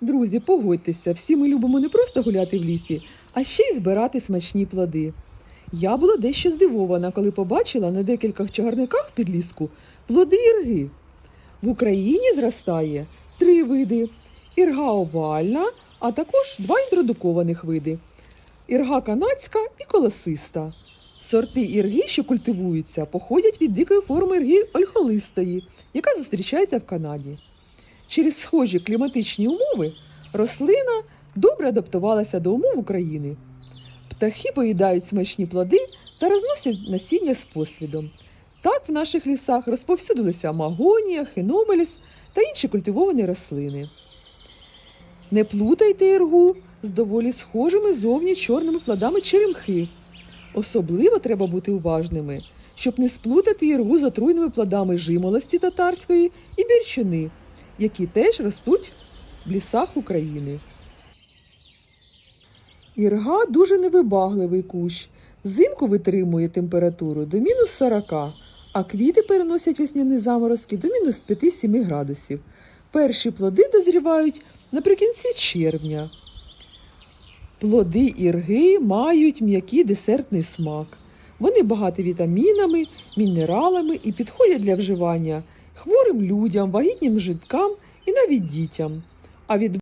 Друзі, погодьтеся, всі ми любимо не просто гуляти в лісі, а ще й збирати смачні плоди. Я була дещо здивована, коли побачила на декількох чагарниках в підліску плоди ірги. В Україні зростає три види: ірга овальна, а також два інтродукованих види: ірга канадська і колосиста. Сорти ірги, що культивуються, походять від дикої форми ірги ольхолистої, яка зустрічається в Канаді. Через схожі кліматичні умови рослина добре адаптувалася до умов України. Птахи поїдають смачні плоди та розносять насіння з послідом. Так в наших лісах розповсюдилися магонія, хиномеліс та інші культивовані рослини. Не плутайте іргу з доволі схожими зовні чорними плодами черемхи. Особливо треба бути уважними, щоб не сплутати іргу з отруйними плодами жимолості татарської і бірчини, які теж ростуть в лісах України. Ірга дуже невибагливий кущ. Взимку витримує температуру до мінус 40, а квіти переносять весняні заморозки до мінус 5-7 градусів. Перші плоди дозрівають наприкінці червня. Плоди ірги мають м'який десертний смак. Вони багаті вітамінами, мінералами і підходять для вживання хворим людям, вагітнім жінкам і навіть дітям. А від